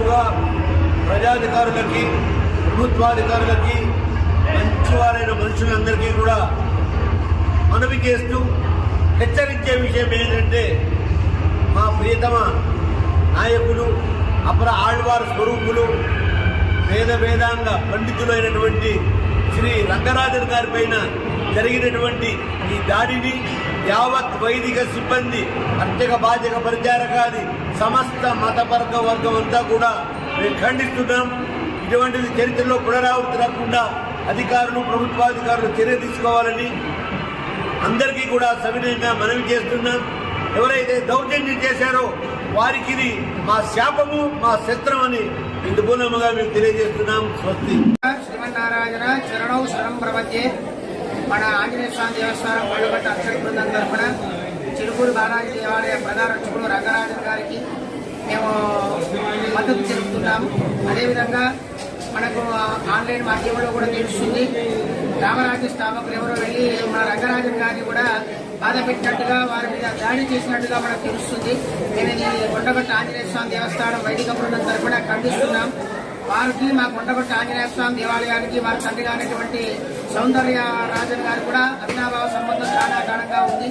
మూలముగా ప్రజాధికారులకి ప్రభుత్వాధికారులకి మంచివారైన మనుషులందరికీ కూడా మనవి చేస్తూ హెచ్చరించే విషయం ఏంటంటే మా ప్రియతమ నాయకులు అపర ఆళ్వారు స్వరూపులు వేద వేదాంగ పండితులైనటువంటి శ్రీ రంగరాజన్ గారి పైన జరిగినటువంటి ఈ దాడిని యావత్ వైదిక సిబ్బంది అర్చక బాధ్యక పరిచారకాది సమస్త మతవర్గ వర్గం అంతా కూడా మేము ఖండిస్తున్నాం. ఇటువంటిది చరిత్రలో పునరావృతి రాకుండా అధికారులు ప్రభుత్వాధికారులు చర్య తీసుకోవాలని అందరికీ కూడా సవినయంగా మనవి చేస్తున్నాం. ఎవరైతే దౌర్జన్యం చేశారో వారికి ఇది మా శాపము మా శస్త్రం అని ఇందుమూలముగా మేము తెలియజేస్తున్నాం. స్వస్తి. శ్రీమన్నారాయణ చరణం శరణం ప్రపంచే మన ఆంజనేయ స్వామి దేవస్థానం వాళ్ళు అక్షర చిరుకూరు బాలాజీ దేవాలయ ప్రధాన అర్చకుడు రంగరాజన్ గారికి మేము మద్దతు తెలుపుతున్నాము. అదేవిధంగా మనకు ఆన్లైన్ మాధ్యమంలో కూడా తెలుస్తుంది రామరాజ్య స్థాపకులు ఎవరో వెళ్ళి మన రంగరాజన్ గారిని కూడా బాధ పెట్టినట్టుగా వారి మీద దాడి చేసినట్టుగా మనకు తెలుస్తుంది. నేను ఇది కొండగట్ట ఆంజనేయ స్వామి దేవస్థానం వైదిక బృందం తరఫున ఖండిస్తున్నాం. వారికి మా కొండగొట్ట ఆంజనేయ స్వామి దేవాలయానికి వారి తండ్రి గారైనటువంటి సౌందర్య రాజన్ గారు కూడా అభినాభావ సంబంధం చాలా గాఢంగా ఉంది.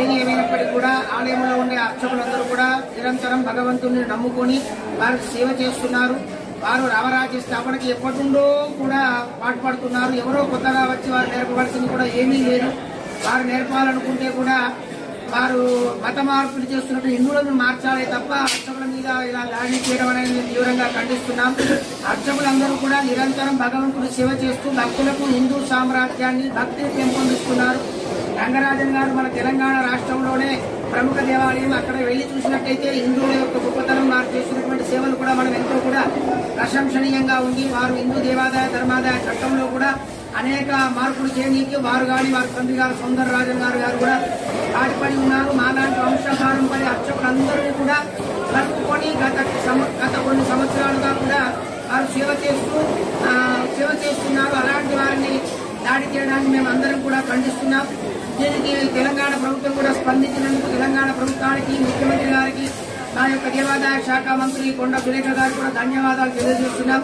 ఏది ఏమైనప్పటికీ కూడా ఆలయంలో ఉండే అర్చకులందరూ కూడా నిరంతరం భగవంతుని నమ్ముకొని వారికి సేవ చేస్తున్నారు. వారు రామరాజ్య స్థాపనకి ఎప్పటి కూడా పాటుపడుతున్నారు. ఎవరో కొత్తగా వచ్చి వారు నేర్పవలసింది కూడా ఏమీ లేదు. వారు నేర్పాలనుకుంటే కూడా వారు మత మార్పులు చేస్తున్నట్టు హిందువులను మార్చాలి తప్ప అర్చకుల మీద ఇలా దాడి చేయడం అనేది తీవ్రంగా ఖండిస్తున్నాం. అర్చకులందరూ కూడా నిరంతరం భగవంతుడు సేవ చేస్తూ భక్తులకు హిందూ సామ్రాజ్యాన్ని భక్తిని పెంపొందిస్తున్నారు. రంగరాజన్ గారు మన తెలంగాణ రాష్ట్రంలోనే ప్రముఖ దేవాలయం. అక్కడ వెళ్ళి చూసినట్టయితే హిందువుల యొక్క గొప్పతనం వారు చేసినటువంటి సేవలు కూడా మనం ఎంతో కూడా ప్రశంసనీయంగా ఉంది. వారు హిందూ దేవాదాయ ధర్మాదాయ చట్టంలో కూడా అనేక మార్పులు చేయడానికి వారు కానీ వారి తండ్రి గారు సుందర రాజన్ గారు గారు కూడా పాటుపడి ఉన్నారు మాలాంటి వంశపారంపర్య అర్చకులందరూ కూడా కలుపుకొని గత గత కొన్ని సంవత్సరాలుగా కూడా వారు సేవ చేస్తూ సేవ చేస్తున్నారు. అలాంటి వారిని దాడి చేయడానికి మేము అందరం కూడా ఖండిస్తున్నాం. దీనికి తెలంగాణ ప్రభుత్వం కూడా స్పందించినందుకు తెలంగాణ ప్రభుత్వానికి ముఖ్యమంత్రి గారికి మా యొక్క దేవాదాయ శాఖ మంత్రి కొండ సురేఖ గారికి కూడా ధన్యవాదాలు తెలియజేస్తున్నాం.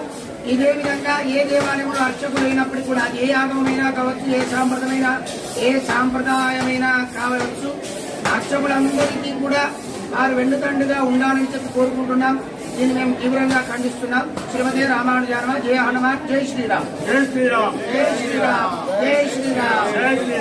ఇదే విధంగా ఏ దేవాలయంలో అర్చకులు అయినప్పటికీ కూడా ఏ ఆగమైనా కావచ్చు ఏ సాంప్రదాయమైనా ఏ సాంప్రదాయమైనా కావచ్చు అర్చకులందరికీ కూడా వారు వెన్నుతండుగా ఉండాలని చెప్పి కోరుకుంటున్నాం. దీన్ని మేము తీవ్రంగా ఖండిస్తున్నాం. శ్రీమతి రామానుజానమ జయ హనుమాన్ జై శ్రీరామ్. జై శ్రీరామ్. జై శ్రీరామ్. జై శ్రీరామ్.